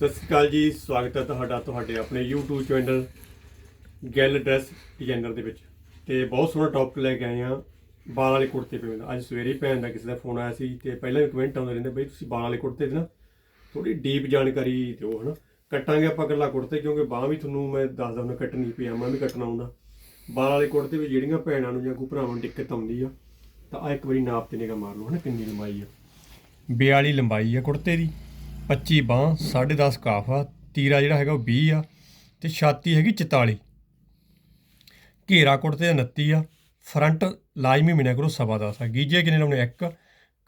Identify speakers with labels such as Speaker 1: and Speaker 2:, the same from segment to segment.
Speaker 1: ਸਤਿ ਸ਼੍ਰੀ ਅਕਾਲ ਜੀ, ਸਵਾਗਤ ਹੈ ਤੁਹਾਡਾ ਤੁਹਾਡੇ ਆਪਣੇ YouTube ਚੈਨਲ ਗੈਲ ਡਰੈਸ ਡਿਜ਼ਾਈਨਰ ਦੇ ਵਿੱਚ। ਤੇ ਬਹੁਤ ਸੋਹਣਾ ਟੌਪਿਕ ਲੈ ਕੇ ਆਏ ਆ ਬਾਲ ਵਾਲੇ ਕੁੜਤੇ ਪਏ ਦਾ। ਅੱਜ ਸਵੇਰੇ ਹੀ ਭੈਣ ਦਾ ਕਿਸੇ ਦਾ ਫੋਨ ਆਇਆ ਸੀ ਤੇ ਪਹਿਲਾਂ ਵੀ ਕਮੈਂਟ ਆਉਂਦੇ ਰਹਿੰਦੇ, ਬਈ ਤੁਸੀਂ ਬਾਲ ਵਾਲੇ ਕੁੜਤੇ ਦੇ ਨਾ ਥੋੜੀ ਡੀਪ ਜਾਣਕਾਰੀ ਦਿਓ, ਹਨਾ? ਕੱਟਾਂਗੇ ਆਪਾਂ ਇਕੱਲਾ ਕੁੜਤੇ, ਕਿਉਂਕਿ ਬਾਹ ਵੀ ਤੁਹਾਨੂੰ ਮੈਂ ਦੱਸਦਾ ਹੁੰਦਾ, ਕੱਟਣੀ ਪਜਾਮਾ ਵੀ ਕੱਟਣਾ ਹੁੰਦਾ। ਬਾਲ ਵਾਲੇ ਕੁੜਤੇ ਵੀ ਜਿਹੜੀਆਂ ਭੈਣਾਂ ਨੂੰ ਜਾਂ ਕੋਈ ਭਰਾਵਾਂ ਨੂੰ ਦਿੱਕਤ ਆਉਂਦੀ ਆ, ਤਾਂ ਆ ਇੱਕ ਵਾਰੀ ਨਾਪ ਤੇ ਨਿਗਾ ਮਾਰ ਲਓ, ਹਨਾ? ਕਿੰਨੀ ਲੰਬਾਈ ਆ। 42 ਲੰਬਾਈ ਆ ਕੁੜਤੇ ਦੀ। 25 ਬਾਹ 10.5 ਕਾਫ ਆ ਤੀਰਾ ਜਿਹੜਾ ਹੈਗਾ ਉਹ 20 ਆ ਤੇ ਛਾਤੀ ਹੈਗੀ 44 ਘੇਰਾ ਕੁੜਤੇ ਦਾ 29 ਆ ਫਰੰਟ ਲਾਜ਼ਮੀ ਮਿਣਿਆ ਕਰੋ ਸਵਾ ਦਸ ਆ। ਗੀਜੇ ਕਿੰਨੇ ਲਾਉਣੇ ਇੱਕ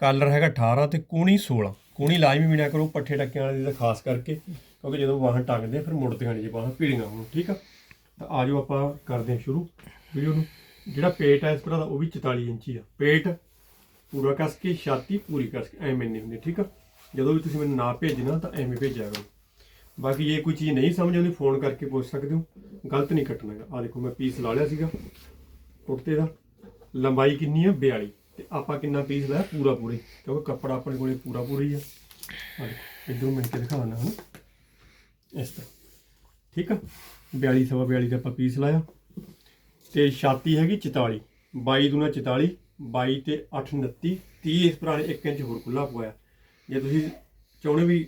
Speaker 1: ਕਾਲਰ ਹੈਗਾ 18 ਤੇ ਕੂਣੀ 16 ਕੂਣੀ ਲਾਜ਼ਮੀ ਮਿਣਿਆ ਕਰੋ ਪੱਠੇ ਟੱਕਿਆਂ ਵਾਲੇ ਦਾ ਖਾਸ ਕਰਕੇ ਕਿਉਂਕਿ ਜਦੋਂ ਬਾਹਾਂ ਟੰਗਦੇ ਆ, ਫਿਰ ਮੁੜਦੀਆਂ ਨਹੀਂ ਜੇ ਬਾਹਾਂ ਭੀੜੀਆਂ ਹੋਣ ਠੀਕ ਆ? ਤਾਂ ਆਜੋ ਆਪਾਂ ਕਰਦੇ ਹਾਂ ਸ਼ੁਰੂ ਵੀਡੀਓ ਨੂੰ। ਜਿਹੜਾ ਪੇਟ ਹੈ ਇਸ ਤਰ੍ਹਾਂ ਦਾ ਉਹ ਵੀ 44 ਇੰਚੀ ਆ। ਪੇਟ ਪੂਰਾ ਕੱਸ ਕੇ ਛਾਤੀ ਪੂਰੀ ਕੱਸ ਕੇ ਐਵੇਂ ਨਹੀਂ ਹੁੰਦੀ ਠੀਕ ਆ? ਜਦੋਂ ਵੀ ਤੁਸੀਂ ਮੈਨੂੰ ਨਾ ਭੇਜਣਾ ਤਾਂ ਐਵੇਂ ਭੇਜਿਆ ਕਰੋ। ਬਾਕੀ ਜੇ ਕੋਈ ਚੀਜ਼ ਨਹੀਂ ਸਮਝ ਆਉਂਦੀ, ਫੋਨ ਕਰਕੇ ਪੁੱਛ ਸਕਦੇ ਹੋ। ਗਲਤ ਨਹੀਂ ਕੱਟਣਾ ਹੈਗਾ। ਆ ਦੇਖੋ, ਮੈਂ ਪੀਸ ਲਾ ਲਿਆ ਸੀਗਾ ਕੁੜਤੇ ਦਾ। ਲੰਬਾਈ ਕਿੰਨੀ ਆ? 42 ਤੇ ਆਪਾਂ ਕਿੰਨਾ ਪੀਸ ਲਾਇਆ? ਪੂਰਾ ਪੂਰੀ। ਕਿਉਂਕਿ ਕੱਪੜਾ ਆਪਣੇ ਕੋਲੇ ਪੂਰਾ ਪੂਰਾ ਹੀ ਆ। ਆ ਦੇਖੋ, ਇਧਰੋਂ ਮਿਲ ਕੇ ਦਿਖਾਉਣਾ ਹਨਾ। ਇਸ ਤਰ੍ਹਾਂ। ਠੀਕ ਆ? 42 ਸਵਾ 42 ਦਾ ਆਪਾਂ ਪੀਸ ਲਾਇਆ। ਤੇ ਛਾਤੀ ਹੈਗੀ 44 22 ਦੂਣਾ 44 22 ਤੇ 8 29 30 ਇਸ ਪੁਰਾਣੇ 1 ਇੰਚ ਹੋਰ ਖੁੱਲਾ ਪਵਾਇਆ ਜੇ ਤੁਸੀਂ ਚਾਹੁੰਦੇ ਵੀ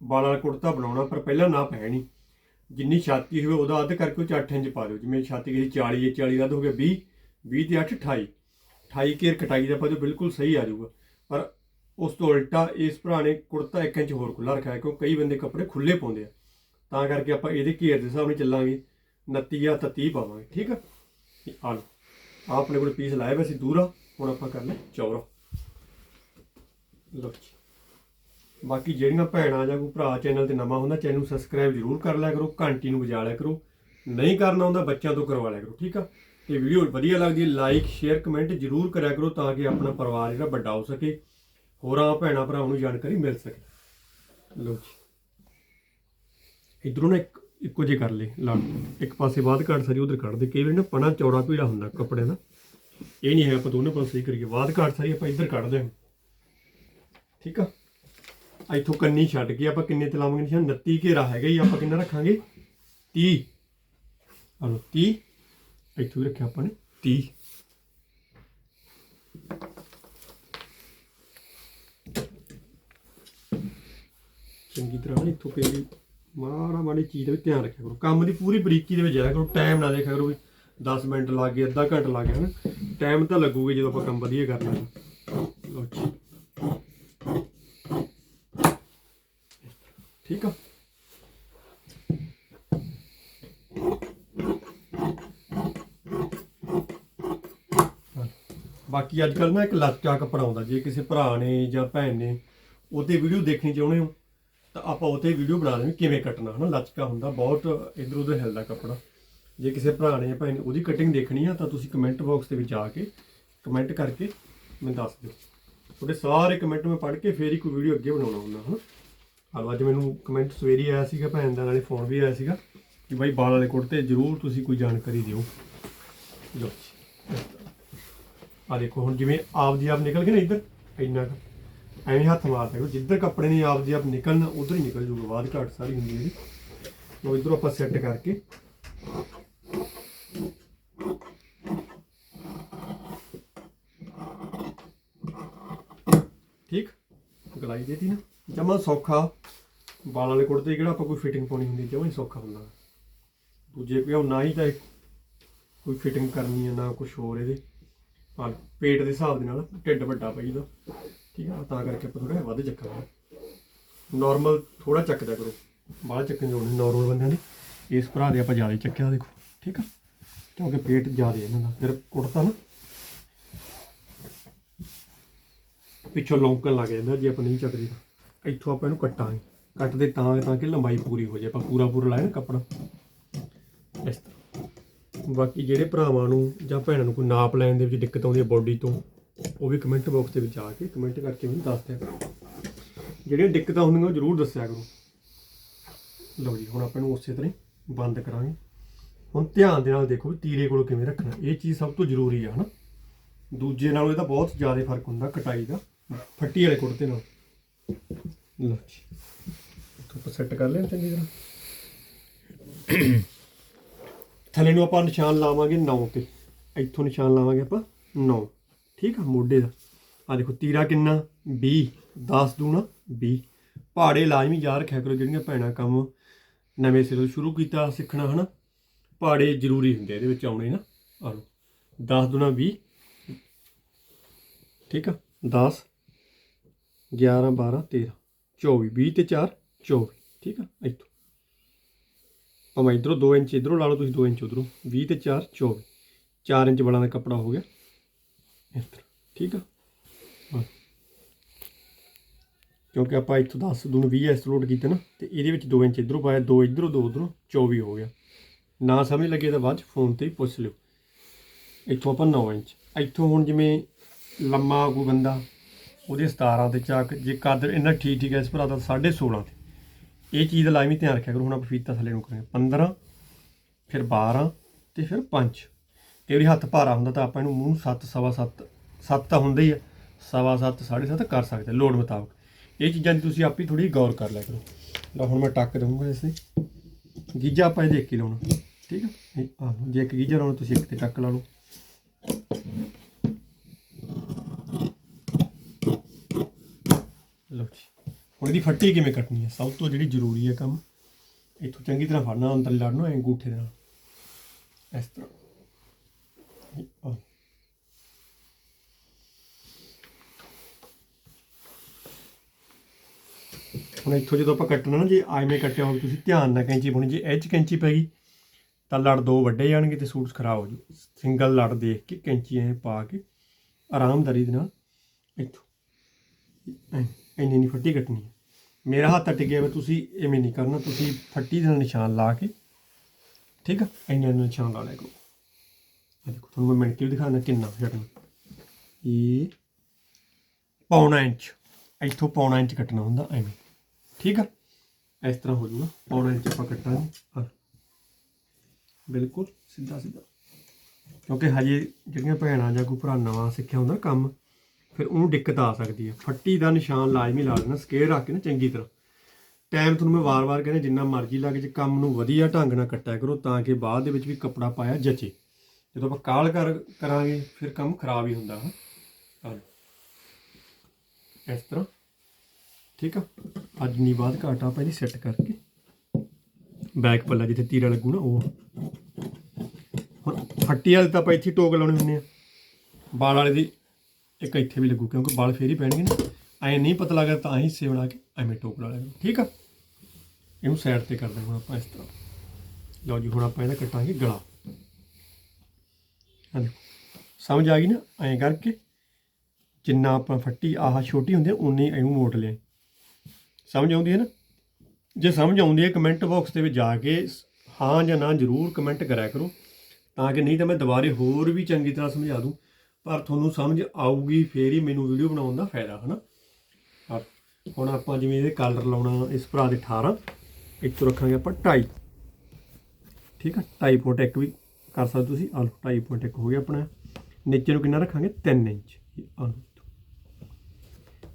Speaker 1: ਬਾਲ ਵਾਲਾ ਕੁੜਤਾ ਬਣਾਉਣਾ, ਪਰ ਪਹਿਲਾਂ ਨਾ ਪੈ ਨਹੀਂ ਜਿੰਨੀ ਛਾਤੀ ਹੋਵੇ ਉਹਦਾ ਅੱਧ ਕਰਕੇ ਉਹ 'ਚ 8 ਇੰਚ ਪਾ ਦਿਓ। ਜਿਵੇਂ ਛਾਤੀ ਕਿਸੇ 40 ਹੈ 40 ਦਾ ਅੱਧ ਹੋ ਗਿਆ 20 20 ਤੇ 8 28 28 ਕੇਰ ਕਟਾਈ ਦਾ ਪਾ ਦਿਓ ਬਿਲਕੁਲ ਸਹੀ ਆ ਜਾਊਗਾ। ਪਰ ਉਸ ਤੋਂ ਉਲਟਾ ਇਸ ਭਰਾ ਨੇ ਕੁੜਤਾ 1 ਇੰਚ ਹੋਰ ਖੁੱਲਾ ਰੱਖਿਆ ਹੈ ਕਿਉਂ ਕਈ ਬੰਦੇ ਕੱਪੜੇ ਖੁੱਲੇ ਪਾਉਂਦੇ ਆ। ਤਾਂ ਕਰਕੇ ਆਪਾਂ ਇਹਦੇ ਘੇਰ ਦੇ ਹਿਸਾਬ ਨਾਲ ਚੱਲਾਂਗੇ। 29 ਜਾਂ ਤਾਂ 30 ਪਾਵਾਂਗੇ, ਠੀਕ ਆ? ਇਹ ਆ ਲਓ। ਆਪਣੇ ਕੋਲ ਪੀਸ ਲਾਇਆ ਵੈਸੇ ਦੂਰਾ। ਹੁਣ ਆਪਾਂ ਕਰਨਾ ਚੌਰਾ। ਲਓ ਬਾਕੀ ਜਿਹੜੀਆਂ ਭੈਣਾਂ ਜਾਂ ਕੋਈ ਭਰਾ ਚੈਨਲ ਤੇ ਨਵਾਂ ਹੁੰਦਾ ਚੈਨਲ ਨੂੰ ਸਬਸਕ੍ਰਾਈਬ ਜ਼ਰੂਰ ਕਰ ਲਿਆ ਕਰੋ, ਘੰਟੀ ਨੂੰ ਵਜਾ ਲਿਆ ਕਰੋ। ਨਹੀਂ ਕਰਨਾ ਹੁੰਦਾ, ਬੱਚਿਆਂ ਤੋਂ ਕਰਵਾ ਲਿਆ ਕਰੋ, ਠੀਕ ਆ? ਤੇ ਵੀਡੀਓ ਵਧੀਆ ਲੱਗਦੀ ਹੈ ਲਾਈਕ ਸ਼ੇਅਰ ਕਮੈਂਟ ਜ਼ਰੂਰ ਕਰਿਆ ਕਰੋ ਤਾਂ ਕਿ ਆਪਣਾ ਪਰਿਵਾਰ ਜਿਹੜਾ ਵੱਡਾ ਹੋ ਸਕੇ। ਹੋਰਾਂ ਭੈਣਾਂ ਭਰਾਵਾਂ ਨੂੰ ਜਾਣਕਾਰੀ ਮਿਲ ਸਕੇ। ਲਓ ਜੀ। ਇਧਰੋਂ ਨਾ ਇੱਕ, ਇੱਕੋ ਜਿਹੇ ਕਰ ਲੈ ਲੜ ਇੱਕ ਪਾਸੇ ਬਾਅਦ ਘਾਟ ਸਾਰੀ ਉਧਰ ਕੱਢ ਦੇ, ਕਈ ਵਾਰ ਨਾ ਪਣਾ ਚੌੜਾ ਪੀੜਾ ਹੁੰਦਾ ਕੱਪੜੇ ਦਾ। ਇਹ ਨਹੀਂ ਹੈ ਆਪਾਂ ਦੋਨੇ ਪਾਸੇ ਹੀ ਕਰੀਏ, ਬਾਅਦ ਘਾਟ ਸਾਰੀ ਆਪਾਂ ਇੱਧਰ ਕੱਢਦੇ ਹਾਂ ਠੀਕ ਆ? ਇੱਥੋਂ ਕੰਨੀ ਛੱਡ ਕੇ ਆਪਾਂ ਕਿੰਨੇ ਤੇ ਲਾਵਾਂਗੇ ਨਿਸ਼ਾਨ? 29 ਘੇਰਾ ਹੈਗਾ ਹੀ ਆਪਾਂ ਕਿੰਨਾ ਰੱਖਾਂਗੇ? 30 ਹਲੋ 30 ਇੱਥੋਂ ਹੀ ਰੱਖਿਆ ਆਪਾਂ ਨੇ 30 ਚੰਗੀ ਤਰ੍ਹਾਂ ਇੱਥੋਂ ਪਈ ਮਾੜਾ ਮਾੜੀ ਚੀਜ਼ ਦਾ ਵੀ ਧਿਆਨ ਰੱਖਿਆ ਕਰੋ। ਕੰਮ ਦੀ ਪੂਰੀ ਬਰੀਕੀ ਦੇ ਵਿੱਚ ਜਾਇਆ ਕਰੋ ਟਾਈਮ ਨਾ ਦੇਖਿਆ ਕਰੋ ਵੀ 10 ਮਿੰਟ ਲੱਗ ਗਏ, ਅੱਧਾ ਘੰਟਾ ਲੱਗ ਗਿਆ, ਹਨਾ? ਟਾਈਮ ਤਾਂ ਲੱਗੂਗਾ ਜਦੋਂ ਆਪਾਂ ਕੰਮ ਵਧੀਆ ਕਰਨਾ। ਹੈ ਜੀ। ਠੀਕ ਆ। ਬਾਕੀ ਅੱਜ ਕੱਲ ਨਾ ਇੱਕ ਲਚਕਾ ਕੱਪੜਾ ਆਉਂਦਾ, ਜੇ ਕਿਸੇ ਭਰਾ ਨੇ ਜਾਂ ਭੈਣ ਨੇ ਉਹਤੇ ਵੀਡੀਓ ਦੇਖਣੀ ਚਾਹੁੰਦੇ ਹੋ, ਤਾਂ ਆਪਾਂ ਉਹਤੇ ਵੀਡੀਓ ਬਣਾ ਦੇਣੀ ਕਿਵੇਂ ਕੱਟਣਾ, ਹਨਾ? ਲਚਕਾ ਹੁੰਦਾ, ਬਹੁਤ ਇਧਰ ਉਧਰ ਹਿਲਦਾ ਕੱਪੜਾ। ਜੇ ਕਿਸੇ ਭਰਾ ਨੇ ਜਾਂ ਭੈਣ ਨੇ ਉਹਦੀ ਕਟਿੰਗ ਦੇਖਣੀ ਆ, ਤਾਂ ਤੁਸੀਂ ਕਮੈਂਟ ਬਾਕਸ ਦੇ ਵਿੱਚ ਆ ਕੇ ਕਮੈਂਟ ਕਰਕੇ ਮੈਨੂੰ ਦੱਸ ਦਿਓ। ਤੁਹਾਡੇ ਸਾਰੇ ਕਮੈਂਟ ਮੈਂ ਪੜ੍ਹ ਕੇ ਫੇਰ ਹੀ ਕੋਈ ਵੀਡੀਓ ਅੱਗੇ ਬਣਾਉਣਾ ਹੁੰਦਾ, ਹਨਾ? ਹਾਲ ਅੱਜ ਮੈਨੂੰ ਕਮੈਂਟ ਸਵੇਰੀ ਆਇਆ ਸੀਗਾ ਭੈਣ ਦਾ, ਨਾਲੇ ਫੋਨ ਵੀ ਆਇਆ ਸੀਗਾ ਕਿ ਬਾਈ ਬਾਲ ਵਾਲੇ ਕੁੜਤੇ ਜ਼ਰੂਰ ਤੁਸੀਂ ਕੋਈ ਜਾਣਕਾਰੀ ਦਿਓ। ਲਓ ਆ ਦੇਖੋ, ਹੁਣ ਜਿਵੇਂ ਆਪ ਦੀ ਆਪ ਨਿਕਲ ਗਏ ਨਾ ਇੱਧਰ, ਇੰਨਾ ਕੁ। ਐਵੇਂ ਹੱਥ ਮਾਰਦੇ ਕਰੋ ਜਿੱਧਰ ਕੱਪੜੇ ਨੇ ਆਪ ਦੀ ਆਪ ਨਿਕਲਣਾ, ਉਧਰ ਹੀ ਨਿਕਲ ਜੂਗਾ ਬਾਅਦ ਘਾਟ ਸਾਰੀ ਹੁੰਦੀ ਹੈ ਲੋ ਇਧਰੋਂ ਆਪਾਂ ਸੈੱਟ ਕਰਕੇ। ਠੀਕ? ਗਲਾਈ ਦੇਤੀ ਨਾ। ਜਮਾ ਸੌਖਾ। ਬਾਲ ਵਾਲੇ ਕੁੜਤੇ ਕਿਹੜਾ ਆਪਾਂ ਕੋਈ ਫਿਟਿੰਗ ਪਾਉਣੀ ਹੁੰਦੀ ਜਮਾ ਹੀ ਸੌਖਾ ਹੁੰਦਾ? ਦੂਜੇ ਪਿਓ ਨਾ ਹੀ ਤਾਂ ਇਹ ਕੋਈ ਫਿਟਿੰਗ ਕਰਨੀ ਹੈ ਨਾ ਕੁਝ ਹੋਰ ਇਹਦੇ। ਹਾਂ ਪੇਟ ਦੇ ਹਿਸਾਬ ਦੇ ਨਾਲ ਢਿੱਡ ਵੱਡਾ ਪਈਦਾ ਠੀਕ ਆ, ਤਾਂ ਕਰਕੇ ਆਪਾਂ ਥੋੜਾ ਵੱਧ ਚੱਕਾਂਗੇ ਨਾਰਮਲ ਥੋੜਾ ਚੱਕਦਾ ਕਰੋ। ਬਾਹਰ ਚੱਕਣ ਦੀ ਲੋੜ ਨਹੀਂ ਨਾਰਮਲ ਬੰਦਿਆਂ ਦੀ। ਇਸ ਭਰਾ ਦੇ ਆਪਾਂ ਜ਼ਿਆਦਾ ਚੱਕਿਆ, ਦੇਖੋ। ਠੀਕ ਆ? ਕਿਉਂਕਿ ਪੇਟ ਜ਼ਿਆਦਾ ਇਹਨਾਂ ਦਾ। ਫਿਰ ਕੁੜਤਾ ਨਾ ਪਿੱਛੋਂ ਲੌਂਕਣ ਲੱਗ ਜਾਂਦਾ, ਜੇ ਆਪਾਂ ਨਹੀਂ ਚੱਕਦੇ ਤਾਂ। ਇੱਥੋਂ ਆਪਾਂ ਇਹਨੂੰ ਕੱਟਾਂਗੇ। ਕੱਟਦੇ ਤਾਂ ਤਾਂ ਕਿ ਲੰਬਾਈ ਪੂਰੀ ਹੋ ਜਾਏ। ਆਪਾਂ ਪੂਰਾ ਪੂਰਾ ਲਾਇਆ ਨਾ ਕੱਪੜਾ। ਇਸ ਤਰ੍ਹਾਂ। ਬਾਕੀ ਜਿਹੜੇ ਭਰਾਵਾਂ ਨੂੰ ਜਾਂ ਭੈਣਾਂ ਨੂੰ ਕੋਈ ਨਾਪ ਲੈਣ ਦੇ ਵਿੱਚ ਦਿੱਕਤ ਆਉਂਦੀ ਹੈ ਬੋਡੀ ਤੋਂ, ਉਹ ਵੀ ਕਮੈਂਟ ਬਾਕਸ ਦੇ ਵਿੱਚ ਆ ਕੇ ਕਮੈਂਟ ਕਰਕੇ ਮੈਨੂੰ ਦੱਸ ਦਿਆ ਕਰੋ। ਜਿਹੜੀਆਂ ਦਿੱਕਤਾਂ ਹੁੰਦੀਆਂ ਉਹ ਜ਼ਰੂਰ ਦੱਸਿਆ ਕਰੋ। ਲਓ ਜੀ, ਹੁਣ ਆਪਾਂ ਇਹਨੂੰ ਉਸੇ ਤਰ੍ਹਾਂ ਹੀ ਬੰਦ ਕਰਾਂਗੇ। ਹੁਣ ਧਿਆਨ ਦੇ ਨਾਲ ਦੇਖੋ ਵੀ ਤੀਰੇ ਕੋਲ ਕਿਵੇਂ ਰੱਖਣਾ। ਇਹ ਚੀਜ਼ ਸਭ ਤੋਂ ਜ਼ਰੂਰੀ ਆ, ਹਨਾ। ਦੂਜੇ ਨਾਲੋਂ ਇਹਦਾ ਬਹੁਤ ਜ਼ਿਆਦਾ ਫ਼ਰਕ ਹੁੰਦਾ ਕਟਾਈ ਦਾ। ਫੱਟੀ ਵਾਲੇ ਕੁੜਤੇ ਨਾਲ। ਲਓ ਜੀ। ਇੱਥੋਂ ਸੈੱਟ ਕਰ ਲਿਆ ਚੰਗੀ ਤਰ੍ਹਾਂ। ਥੱਲੇ ਨੂੰ ਆਪਾਂ ਨਿਸ਼ਾਨ ਲਾਵਾਂਗੇ 9 ਤੇ। ਇੱਥੋਂ ਨਿਸ਼ਾਨ ਲਾਵਾਂਗੇ ਆਪਾਂ 9 ਠੀਕ ਆ, ਮੋਢੇ ਦਾ। ਆ ਦੇਖੋ, ਤੀਰਾ ਕਿੰਨਾ? 20 10 ਦੂਣਾ 20 ਪਹਾੜੇ ਲਾਜ਼ਮੀ ਯਾਦ ਰੱਖਿਆ ਕਰੋ, ਜਿਹੜੀਆਂ ਭੈਣਾਂ ਕੰਮ ਨਵੇਂ ਸਿਰੋਂ ਸ਼ੁਰੂ ਕੀਤਾ, ਸਿੱਖਣਾ, ਹਨਾ? ਪਹਾੜੇ ਜ਼ਰੂਰੀ ਹੁੰਦੇ ਇਹਦੇ ਵਿੱਚ ਆਉਣੇ ਨਾ। ਆ ਲਓ 10 ਦੂਣਾ 20 ਠੀਕ ਆ 10 11 12 13 24 20 ਤੇ 4 24 ਠੀਕ ਆ, ਇੱਥੋਂ। ਭਾਵੇਂ ਇਧਰੋਂ 2 ਇੰਚ, ਇਧਰੋਂ ਲਾ ਲਓ ਤੁਸੀਂ 2 ਇੰਚ ਉਧਰੋਂ 20 ਤੇ 4 24 4 ਇੰਚ ਬਲਾਂ ਦਾ ਕੱਪੜਾ ਹੋ ਗਿਆ। ਇਸ ਤਰ੍ਹਾਂ ਠੀਕ ਆ? ਬਸ। ਕਿਉਂਕਿ ਆਪਾਂ ਇੱਥੋਂ 10 ਦੂਣ 20 ਇਸ ਲੋਡ ਕੀਤਾ ਨਾ, ਤੇ ਇਹਦੇ ਵਿੱਚ 2 ਇੰਚ ਇਧਰੋਂ ਪਾਇਆ 2 ਇਧਰੋਂ 2 ਉਧਰੋਂ 24 ਹੋ ਗਿਆ। ਨਾ ਸਮਝ ਲੱਗੇ ਤਾਂ ਬਾਅਦ ਚ ਫੋਨ ਤੇ ਹੀ ਪੁੱਛ ਲਿਓ। ਇੱਥੋਂ ਆਪਾਂ 9 ਇੰਚ। ਇੱਥੋਂ ਹੁਣ ਜਿਵੇਂ ਲੰਮਾ ਕੋਈ ਬੰਦਾ, ਉਹਦੇ 17 ਤੇ ਚੱਕ, ਜੇ ਕਦਰ ਇੰਨਾ ਠੀਕ ਠੀਕ ਹੈ, ਇਸ ਭਰਾ ਦਾ 16.5 ਤੇ। ਇਹ ਚੀਜ਼ ਦਾ ਲਾਜ਼ਮੀ ਧਿਆਨ ਰੱਖਿਆ ਕਰੋ, ਹੁਣ ਆਪਾਂ ਫੀਤਾ ਥੱਲੇ ਨੂੰ ਕਰਾਂਗੇ 15 ਫਿਰ 12 ਤੇ ਫਿਰ 5 ਕਈ ਵਾਰੀ ਹੱਥ ਭਾਰਾ ਹੁੰਦਾ ਤਾਂ ਆਪਾਂ ਇਹਨੂੰ ਮੂੰਹ 7 ਸਵਾ 7 7 ਤਾਂ ਹੁੰਦਾ ਹੀ ਆ। ਸਵਾ 7 7.5 ਕਰ ਸਕਦੇ ਲੋੜ ਮੁਤਾਬਕ। ਇਹ ਚੀਜ਼ਾਂ ਦੀ ਤੁਸੀਂ ਆਪੇ ਥੋੜੀ ਗੌਰ ਕਰ ਲਿਆ ਕਰੋ। ਲਓ ਹੁਣ ਮੈਂ ਟੱਕ ਦਊਂਗਾ ਇਸ ਦੇ ਗੀਜਾ ਆਪਾਂ ਇਹ ਇੱਕ ਹੀ ਲਾਉਣਾ, ਠੀਕ ਹੈ ਜੇ ਇੱਕ ਗੀਜਾ ਲਾਉਣਾ, ਤੁਸੀਂ ਇੱਕ ਤੇ ਟੱਕ ਲਾ ਲਓ ਜੀ ਹੁਣ ਇਹਦੀ ਫੱਟੀ ਕਿਵੇਂ ਕੱਟਣੀ ਹੈ? ਸਭ ਤੋਂ ਜਿਹੜੀ ਜ਼ਰੂਰੀ ਹੈ ਕੰਮ ਇੱਥੋਂ ਚੰਗੀ ਤਰ੍ਹਾਂ ਫੜਨਾ ਅੰਦਰ ਲੜਨਾ ਐ ਅੰਗੂਠੇ ਦੇ ਨਾਲ। ਇਸ ਤਰ੍ਹਾਂ। ਹੁਣ ਇੱਥੋਂ ਜਦੋਂ ਆਪਾਂ ਕੱਟਣਾ ਨਾ ਜੇ ਆਇਵੇਂ ਕੱਟਿਆ ਹੋਵੇ ਤੁਸੀਂ ਧਿਆਨ ਨਾਲ ਕੈਂਚੀ ਪਾਉਣੀ ਜੇ ਐਚ ਕੈਂਚੀ ਪੈ ਗਈ ਤਾਂ ਲੜ ਦੋ ਵੱਡੇ ਜਾਣਗੇ ਤੇ ਸੂਟ ਖਰਾਬ ਹੋ ਜੂ ਸਿੰਗਲ ਲੜ ਦੇਖ ਕੇ ਕੈਂਚੀ ਐ ਪਾ ਕੇ ਆਰਾਮਦਾਰੀ ਦੇ ਨਾਲ ਇੱਥੋਂ। ਐਂ, ਇੰਨੀ ਨਹੀਂ ਫੱਟੀ ਕੱਟਣੀ ਹੈ। ਮੇਰਾ ਹੱਥ ਅਟ ਗਿਆ ਵਾ ਤੁਸੀਂ ਐਵੇਂ ਨਹੀਂ ਕਰਨਾ, ਤੁਸੀਂ ਫੱਟੀ ਦੇ ਨਾਲ ਨਿਸ਼ਾਨ ਲਾ ਕੇ, ਠੀਕ ਆ? ਇੰਨਾ ਇੰਨੇ ਨਿਸ਼ਾਨ ਲਾ ਲਿਆ ਕਰੋ। ਆ ਦੇਖੋ, ਤੁਹਾਨੂੰ ਮੈਂ ਮਿੰਟ ਕੇ ਵੀ ਦਿਖਾਉਣਾ ਕਿੰਨਾ ਕੱਟਣਾ ਇਹ ਪੌਣਾ ਇੰਚ। ਇੱਥੋਂ ਪੌਣਾ ਇੰਚ ਕੱਟਣਾ ਹੁੰਦਾ ਐਵੇਂ। ਠੀਕ ਆ? ਇਸ ਤਰ੍ਹਾਂ ਹੋ ਜੂਗਾ ਪੌਣਾ ਇੰਚ ਆਪਾਂ ਕੱਟਾਂਗੇ। ਬਿਲਕੁਲ ਸਿੱਧਾ ਸਿੱਧਾ। ਕਿਉਂਕਿ ਹਜੇ ਜਿਹੜੀਆਂ ਭੈਣਾਂ ਜਾਂ ਕੋਈ ਭਰਾ ਨਵਾਂ ਸਿੱਖਿਆ ਹੁੰਦਾ ਨਾ ਕੰਮ ਫਿਰ ਉਹਨੂੰ ਦਿੱਕਤ ਆ ਸਕਦੀ ਹੈ ਫੱਟੀ ਦਾ ਨਿਸ਼ਾਨ ਲਾਜ਼ਮੀ ਲਾ ਦੇਣਾ ਸਕੇਅਰ ਰੱਖ ਕੇ ਨਾ ਚੰਗੀ ਤਰ੍ਹਾਂ। ਟਾਈਮ ਤੁਹਾਨੂੰ ਮੈਂ ਵਾਰ-ਵਾਰ ਕਹਿੰਦਾ, ਜਿੰਨਾ ਮਰਜ਼ੀ ਲੱਗ ਜੇ, ਕੰਮ ਨੂੰ ਵਧੀਆ ਢੰਗ ਨਾਲ ਕੱਟਿਆ ਕਰੋ ਤਾਂ ਕਿ ਬਾਅਦ ਦੇ ਵਿੱਚ ਵੀ ਕੱਪੜਾ ਪਾਇਆ ਜਚੇ। ਜਦੋਂ ਆਪਾਂ ਕਾਲ ਕਰ, ਕਰਾਂਗੇ, ਫਿਰ ਕੰਮ ਖਰਾਬ ਹੀ ਹੁੰਦਾ, ਹੈ। ਇਸ ਤਰ੍ਹਾਂ। ਠੀਕ ਆ? ਅੱਜ ਨਹੀਂ ਬਾਅਦ ਘਾਟਾ ਆਪਾਂ ਇਹਦੀ ਸੈੱਟ ਕਰਕੇ। ਬੈਕ ਪੱਲਾ ਜਿੱਥੇ ਤੀਰਾ ਲੱਗੂ ਨਾ ਉਹ ਹੁਣ ਫੱਟੀ ਵਾਲੇ ਤਾਂ ਆਪਾਂ ਇੱਥੇ ਟੋਕ ਲਾਉਣੇ ਹੁੰਦੇ ਆ। ਬਾਲ ਵਾਲੇ ਦੀ ਇੱਕ ਇੱਥੇ ਵੀ ਲੱਗੂ, ਕਿਉਂਕਿ ਬਲ ਫੇਰ ਹੀ ਪੈਣਗੇ ਨਾ। ਐ ਨਹੀਂ ਪਤਾ ਲੱਗਦਾ, ਤਾਂ ਅਸੀਂ ਹਿੱਸੇ ਬਣਾ ਕੇ ਐਵੇਂ ਟੋਕ ਲਾ ਲੈਣਾ ਠੀਕ ਆ? ਇਹਨੂੰ ਸਾਈਡ ਤੇ ਕਰ ਦਾਂਗੇ ਹੁਣ ਆਪਾਂ ਇਸ ਤਰ੍ਹਾਂ। ਲਓ ਜੀ, ਹੁਣ ਆਪਾਂ ਇਹਦਾ ਕੱਟਾਂਗੇ ਗਲਾ। ਹਾਂਜੀ ਸਮਝ ਆ ਗਈ ਨਾ? ਐਂ ਕਰਕੇ ਜਿੰਨਾ ਆਪਾਂ ਫੱਟੀ, ਆਹ ਛੋਟੀ ਹੁੰਦੀ ਉਨੀ ਇਹਨੂੰ ਮੋੜ ਲਿਆ। ਸਮਝ ਆਉਂਦੀ ਹੈ ਨਾ? ਜੇ ਸਮਝ ਆਉਂਦੀ ਹੈ ਕਮੈਂਟ ਬਾਕਸ ਦੇ ਵਿੱਚ ਜਾ ਕੇ ਹਾਂ ਜਾਂ ਨਾ ਜ਼ਰੂਰ ਕਮੈਂਟ ਕਰਿਆ ਕਰੋ। ਤਾਂ ਕਿ ਨਹੀਂ ਤਾਂ ਮੈਂ ਦੁਬਾਰੇ ਹੋਰ ਵੀ ਚੰਗੀ ਤਰ੍ਹਾਂ ਸਮਝਾ ਦੂੰ। ਪਰ ਤੁਹਾਨੂੰ ਸਮਝ ਆਊਗੀ, ਫੇਰ ਹੀ ਮੈਨੂੰ ਵੀਡੀਓ ਬਣਾਉਣ ਦਾ ਫਾਇਦਾ, ਹਨਾ? ਆਹ ਹੁਣ ਆਪਾਂ ਜਿਵੇਂ ਇਹਦੇ ਕਲਰ ਲਾਉਣਾ, ਇਸ ਭਰਾ ਦੇ 18 ਇੱਥੋਂ ਰੱਖਾਂਗੇ ਆਪਾਂ 2.5 ਠੀਕ ਆ? 2.5 ਵੀ ਕਰ ਸਕਦੇ ਤੁਸੀਂ। ਆਹ ਲਓ 2.5 ਹੋ ਗਿਆ ਆਪਣਾ। ਨੀਚੇ ਨੂੰ ਕਿੰਨਾ ਰੱਖਾਂਗੇ? 3 ਇੰਚ। ਆਹ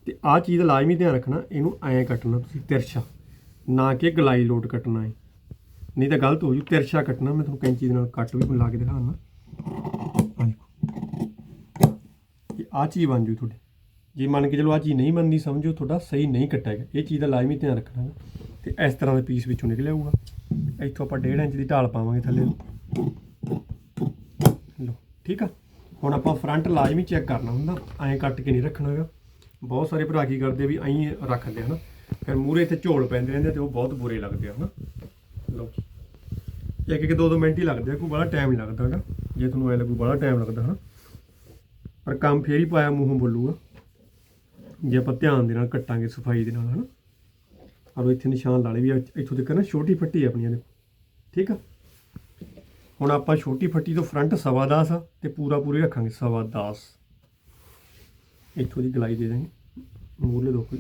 Speaker 1: ਤੇ। ਆਹ ਚੀਜ਼ ਦਾ ਲਾਜ਼ਮੀ ਧਿਆਨ ਰੱਖਣਾ, ਇਹਨੂੰ ਐਂ ਕੱਟਣਾ ਤੁਸੀਂ, ਤਿਰਛਾ। ਨਾ ਕਿ ਗਲਾਈ ਲੋਟ ਕੱਟਣਾ ਹੈ ਨਹੀਂ ਤਾਂ ਗਲਤ ਹੋ ਜੂ, ਤਿਰਛਾ ਕੱਟਣਾ। ਮੈਂ ਤੁਹਾਨੂੰ ਕੈਂਚੀ ਦੇ ਨਾਲ ਕੱਟ ਵੀ ਲਾ ਕੇ ਦਿਖਾਉਣਾ ਆਹ ਦੇਖੋ ਇਹ ਆ ਚੀਜ਼ ਬਣ ਜੂ ਤੁਹਾਡੀ। ਜੇ ਮੰਨ ਕੇ ਚਲੋ ਆ ਚੀਜ਼ ਨਹੀਂ ਬਣਦੀ, ਸਮਝੋ ਤੁਹਾਡਾ ਸਹੀ ਨਹੀਂ ਕੱਟੇਗਾ ਇਹ ਚੀਜ਼ ਦਾ ਲਾਜ਼ਮੀ ਧਿਆਨ ਰੱਖਣਾ ਹੈ। ਤੇ ਇਸ ਤਰ੍ਹਾਂ ਦਾ ਪੀਸ ਵਿੱਚੋਂ ਨਿਕਲ ਆਊਗਾ। ਇੱਥੋਂ ਆਪਾਂ 1.5 ਇੰਚ ਦੀ ਢਾਲ ਪਾਵਾਂਗੇ ਥੱਲੇ ਨੂੰ। ਠੀਕ ਆ? ਹੁਣ ਆਪਾਂ ਫਰੰਟ ਲਾਜ਼ਮੀ ਚੈੱਕ ਕਰਨਾ ਹੁੰਦਾ। ਐਂ ਕੱਟ ਕੇ ਨਹੀਂ ਰੱਖਣਾ ਰੱਖਣਾਗਾ ਬਹੁਤ ਸਾਰੇ ਭਰਾ ਕੀ ਕਰਦੇ ਵੀ ਐਂ ਰੱਖਦੇ ਹਨਾ ਫਿਰ ਮੂਰੇ ਇੱਥੇ ਝੋਲ ਪੈਂਦੇ ਰਹਿੰਦੇ ਆ ਤੇ ਉਹ ਬਹੁਤ ਬੁਰੇ ਲੱਗਦੇ ਆ, ਹਨਾ? ਲਓ। ਇੱਕ ਇੱਕ ਦੋ ਦੋ ਮਿੰਟ ਹੀ ਲੱਗਦੇ ਆ। ਕੋਈ ਬੜਾ ਟਾਈਮ ਨਹੀਂ ਲੱਗਦਾ ਹੈਗਾ। ਜੇ ਤੁਹਾਨੂੰ ਐ ਲੱਗੂ, ਬੜਾ ਟਾਈਮ ਲੱਗਦਾ, ਹਨਾ? ਪਰ ਕੰਮ ਫੇਰ ਹੀ ਪਾਇਆ ਮੂੰਹੋਂ ਬੋਲੂਗਾ ਜੇ ਆਪਾਂ ਧਿਆਨ ਦੇ ਨਾਲ ਕੱਟਾਂਗੇ ਸਫ਼ਾਈ ਦੇ ਨਾਲ, ਹਨਾ? ਆਰੋ ਇੱਥੇ ਨਿਸ਼ਾਨ ਲਾ ਲਏ ਵੀ ਇੱਥੋਂ ਤੱਕ ਨਾ ਛੋਟੀ ਫੱਟੀ ਆ ਆਪਣੀਆਂ ਦੇਖੋ। ਠੀਕ ਆ? ਹੁਣ ਆਪਾਂ ਛੋਟੀ ਫੱਟੀ ਤੋਂ ਫਰੰਟ ਸਵਾ ਦਸ ਆ ਤੇ ਪੂਰਾ ਪੂਰੀ ਰੱਖਾਂਗੇ, ਸਵਾ ਦਸ। ਇੱਥੋਂ ਦੀ ਗਲਾਈ ਦੇ ਦਾਂਗੇ। ਮੂਰਲੇ ਦੋ ਕੋਈ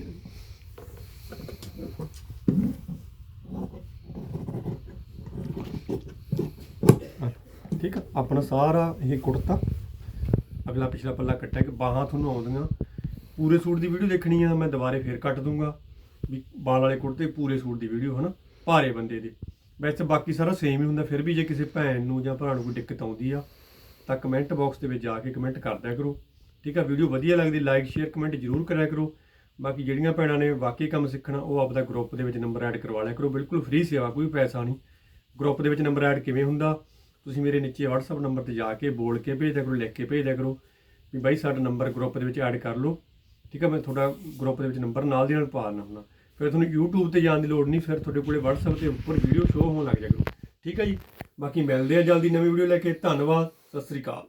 Speaker 1: ਠੀਕ ਆ? ਆਪਣਾ ਸਾਰਾ ਇਹ ਕੁੜਤਾ ਅਗਲਾ ਪਿਛਲਾ ਪੱਲਾ ਕੱਟਿਆ ਕਿ ਬਾਹਾਂ ਤੁਹਾਨੂੰ ਆਉਂਦੀਆਂ। ਪੂਰੇ ਸੂਟ ਦੀ ਵੀਡੀਓ ਦੇਖਣੀ ਆ ਮੈਂ ਦੁਬਾਰੇ ਫੇਰ ਕੱਟ ਦੂੰਗਾ ਵੀ ਬਾਲ ਵਾਲੇ ਕੁੜਤੇ ਪੂਰੇ ਸੂਟ ਦੀ ਵੀਡੀਓ, ਹਨਾ? ਭਾਰੇ ਬੰਦੇ ਦੀ। ਵੈਸੇ ਬਾਕੀ ਸਾਰਾ ਸੇਮ ਹੀ ਹੁੰਦਾ, ਫਿਰ ਵੀ ਜੇ ਕਿਸੇ ਭੈਣ ਨੂੰ ਜਾਂ ਭਰਾ ਨੂੰ ਕੋਈ ਦਿੱਕਤ ਆਉਂਦੀ ਆ, ਤਾਂ ਕਮੈਂਟ ਬਾਕਸ ਦੇ ਵਿੱਚ ਜਾ ਕੇ ਕਮੈਂਟ ਕਰਦਿਆ ਕਰੋ। ਠੀਕ ਆ? ਵੀਡੀਓ ਵਧੀਆ ਲੱਗਦੀ ਲਾਈਕ ਸ਼ੇਅਰ ਕਮੈਂਟ ਜ਼ਰੂਰ ਕਰਿਆ ਕਰੋ। ਬਾਕੀ ਜਿਹੜੀਆਂ ਭੈਣਾਂ ਨੇ ਵਾਕਈ ਕੰਮ ਸਿੱਖਣਾ, ਉਹ ਆਪਦਾ ਗਰੁੱਪ ਦੇ ਵਿੱਚ ਨੰਬਰ ਐਡ ਕਰਵਾ ਲਿਆ ਕਰੋ। ਬਿਲਕੁਲ ਫ੍ਰੀ ਸੇਵਾ, ਕੋਈ ਪੈਸਾ ਨਹੀਂ। ਗਰੁੱਪ ਦੇ ਵਿੱਚ ਨੰਬਰ ਐਡ ਕਿਵੇਂ ਹੁੰਦਾ? ਤੁਸੀਂ ਮੇਰੇ ਨੀਚੇ WhatsApp ਨੰਬਰ ਤੇ ਜਾ ਕੇ ਬੋਲ ਕੇ ਭੇਜ ਦਿਆ ਕਰੋ, ਲਿਖ ਕੇ ਭੇਜ ਦਿਆ ਕਰੋ ਵੀ ਬਾਈ ਸਾਡਾ ਨੰਬਰ ਗਰੁੱਪ ਦੇ ਵਿੱਚ ਐਡ ਕਰ ਲਓ। ਠੀਕ ਹੈ ਮੈਂ ਤੁਹਾਡਾ ਗਰੁੱਪ ਦੇ ਵਿੱਚ ਨੰਬਰ ਨਾਲ ਦੀ ਨਾਲ ਪਾ ਦਿੰਦਾ ਹੁੰਦਾ। ਫਿਰ ਤੁਹਾਨੂੰ YouTube ਤੇ ਜਾਣ ਦੀ ਲੋੜ ਨਹੀਂ, ਫਿਰ ਤੁਹਾਡੇ ਕੋਲੇ WhatsApp ਤੇ ਉੱਪਰ ਵੀਡੀਓ ਸ਼ੋਅ ਹੋਣ ਲੱਗ ਜਾਏਗਾ ਠੀਕ ਹੈ ਜੀ, ਬਾਕੀ ਮਿਲਦੇ ਆ ਜਲਦੀ ਨਵੀਂ ਵੀਡੀਓ ਲੈ ਕੇ। ਧੰਨਵਾਦ, ਸਤਿ ਸ੍ਰੀ ਅਕਾਲ।